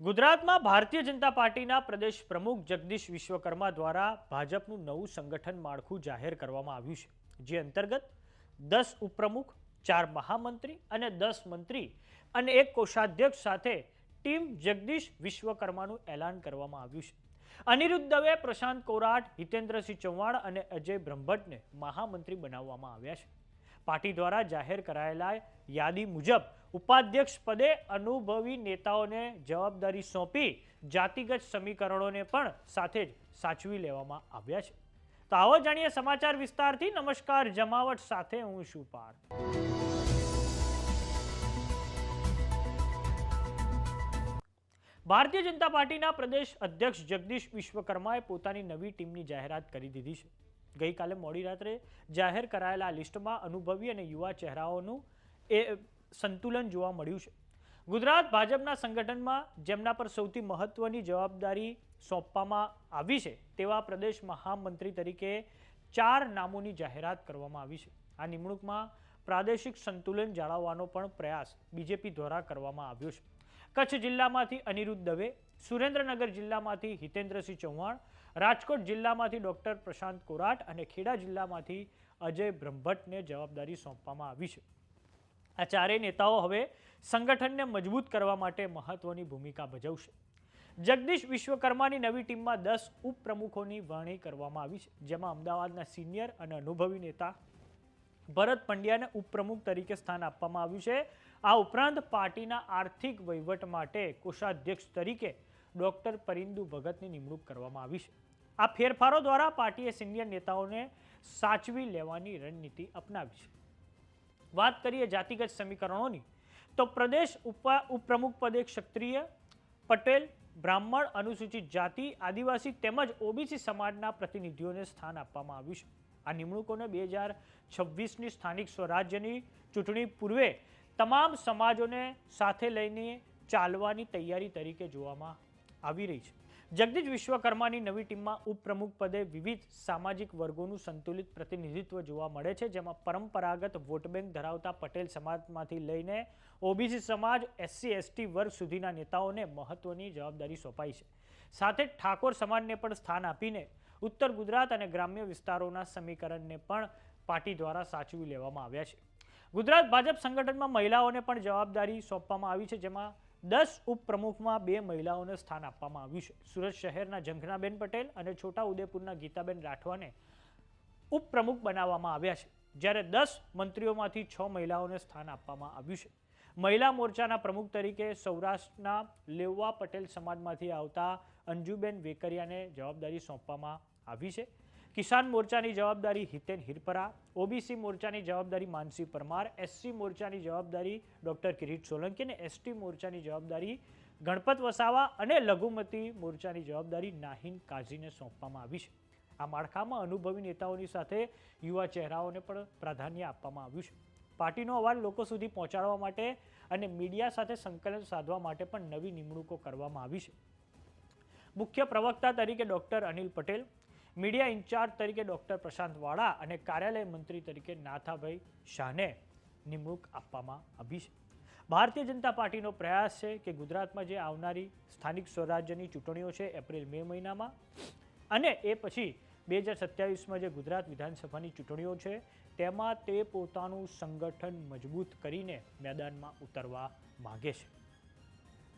ગુજરાતમાં ભારતીય જનતા પાર્ટીના પ્રદેશ પ્રમુખ જગદીશ વિશ્વકર્મા દ્વારા ભાજપનું નવું સંગઠન માળખું જાહેર કરવામાં આવ્યું છે, જે અંતર્ગત દસ ઉપપ્રમુખ, ચાર મહામંત્રી અને દસ મંત્રી અને એક કોષાધ્યક્ષ સાથે ટીમ જગદીશ વિશ્વકર્માનું એલાન કરવામાં આવ્યું છે. અનિરુદ્ધ દવે, પ્રશાંત કોરાટ, હિતેન્દ્રસિંહ ચૌહાણ અને અજય બ્રહ્મભટ્ટને મહામંત્રી બનાવવામાં આવ્યા છે. પાર્ટી દ્વારા જાહેર કરાયેલા યાદી મુજબ ઉપાધ્યક્ષ પદે અનુભવી નેતાઓને જવાબદારી સોંપી જાતિગત સમીકરણોને પણ સાથે જ સાચવી લેવામાં આવ્યા છે. તો આવો જાણીએ સમાચાર વિસ્તારથી. નમસ્કાર, જમાવટ સાથે હું છું પાર્થ. ભારતીય જનતા પાર્ટીના પ્રદેશ અધ્યક્ષ જગદીશ વિશ્વકર્માએ પોતાની નવી ટીમની જાહેરાત કરી દીધી છે. ગઈકાલે મોડી રાત્રે જાહેર કરાયેલા લિસ્ટમાં અનુભવી અને યુવા ચહેરાઓનું એ સંતુલન જોવા મળ્યું છે. ગુજરાત ભાજપના સંગઠનમાં જેમના પર સૌથી મહત્વની જવાબદારી સોંપવામાં આવી છે, તેવા પ્રદેશ મહામંત્રી તરીકે ચાર નામોની જાહેરાત કરવામાં આવી છે. આ નિમણૂકમાં પ્રાદેશિક સંતુલન જાળવવાનો પણ પ્રયાસ બીજેપી દ્વારા કરવામાં આવ્યો છે. કચ્છ જિલ્લામાંથી અનિરુદ્ધ દવે, સુરેન્દ્રનગર જિલ્લામાંથી હિતેન્દ્રસિંહ ચૌહાણ રાજકોટ જિલ્લામાંથી ડોક્ટર પ્રશાંત કોરાટ અને ખેડા જિલ્લામાંથી અજય બ્રહ્મભટ્ટને જવાબદારી સોંપવામાં આવી છે. આ ચારેય નેતાઓ હવે સંગઠનને મજબૂત કરવા માટે મહત્વની ભૂમિકા ભજવશે. જગદીશ વિશ્વકર્માની નવી ટીમમાં દસ ઉપપ્રમુખોની વરણી કરવામાં આવી છે, જેમાં અમદાવાદના સિનિયર અને અનુભવી નેતા ભરત પંડ્યાને ઉપપ્રમુખ તરીકે સ્થાન આપવામાં આવ્યું છે. આ ઉપરાંત પાર્ટીના આર્થિક વહીવટ માટે કોષાધ્યક્ષ તરીકે ડોક્ટર પરિંદુ ભગતની નિમણૂક કરવામાં આવી છે. આ ફેરફારો દ્વારા પાર્ટીએ સિનિયર નેતાઓને સાચવી લેવાની રણનીતિ અપનાવી છે. વાત કરીએ જાતિગત સમીકરણોની, તો પ્રદેશ ઉપા, ઉપપ્રમુખ પદે ક્ષત્રિય, પટેલ, બ્રાહ્મણ, અનુસૂચિત જાતિ, આદિવાસી તેમજ ઓબીસી સમાજના પ્રતિનિધિઓને સ્થાન આપવામાં આવ્યું છે. આ નિમણૂકોને બે હજાર છવ્વીસની સ્થાનિક સ્વરાજ્યની ચૂંટણી પૂર્વે તમામ સમાજોને સાથે લઈને ચાલવાની તૈયારી તરીકે જોવામાં આવી રહી છે. જગદીશ વિશ્વકર્માની નવી ટીમમાં ઉપપ્રમુખ પદે વિવિધ સામાજિક વર્ગોનું સંતુલિત પ્રતિનિધિત્વ જોવા મળે છે, જેમાં પરંપરાગત વોટ બેંક ધરાવતા પટેલ સમાજમાંથી લઈને ઓબીસી સમાજ, એસસી, એસટી વર્ગ સુધીના નેતાઓને મહત્વની જવાબદારી સોંપાઈ છે. સાથે ઠાકોર સમાજને પણ સ્થાન આપીને ઉત્તર ગુજરાત અને ગ્રામ્ય વિસ્તારોના સમીકરણને પણ પાર્ટી દ્વારા સાચવી લેવામાં આવ્યા છે. ગુજરાત ભાજપ સંગઠનમાં મહિલાઓને પણ જવાબદારી સોંપવામાં આવી છે, જેમાં દસ ઉપપ્રમુખમાં બે મહિલાઓને સ્થાન આપવામાં આવ્યું છે. સુરત શહેરના ઝંખનાબેન પટેલ અને છોટા ઉદેપુરના ગીતાબેન રાઠવાને ઉપપ્રમુખ બનાવવામાં આવ્યા છે. જ્યારે દસ મંત્રીઓમાંથી છ મહિલાઓને સ્થાન આપવામાં આવ્યું છે. મહિલા મોરચાના પ્રમુખ તરીકે સૌરાષ્ટ્રના લેવા પટેલ સમાજમાંથી આવતા અંજુબેન વેકરિયાને જવાબદારી સોંપવામાં આવી છે. કિસાન મોરચાની જવાબદારી હિતેન હિરપરા, ઓબીસી મોરચાની જવાબદારી માનસી પરમાર, એસસી મોરચાની જવાબદારી ડોક્ટર કિરીટ સોલંકી અને એસટી મોરચાની જવાબદારી ગણપત વસાવા અને લઘુમતી મોરચાની જવાબદારી નાહિન કાઝીને સોંપવામાં આવી છે. આ માળખામાં અનુભવી નેતાઓની સાથે યુવા ચહેરાઓને પણ પ્રાધાન્ય આપવામાં આવ્યું છે. પાર્ટીનો અવાજ લોકો સુધી પહોંચાડવા માટે અને મીડિયા સાથે સંકલન સાધવા માટે પણ નવી નિમણૂકો કરવામાં આવી છે. મુખ્ય પ્રવક્તા તરીકે doctor Anil Patel media incharge તરીકે ડોક્ટર પ્રશાંત વાળા અને કાર્યાલય મંત્રી તરીકે નાથાભાઈ શાહને નિમણૂક આપવામાં આવી છે. ભારતીય જનતા પાર્ટીનો પ્રયાસ છે કે ગુજરાતમાં જે આવનારી સ્થાનિક સ્વરાજ્યની ચૂંટણીઓ છે એપ્રિલ મે મહિનામાં અને એ પછી બે હજાર સત્યાવીસમાં જે ગુજરાત વિધાનસભાની ચૂંટણીઓ છે તેમાં તે પોતાનું સંગઠન મજબૂત કરીને મેદાનમાં ઉતરવા માગે છે.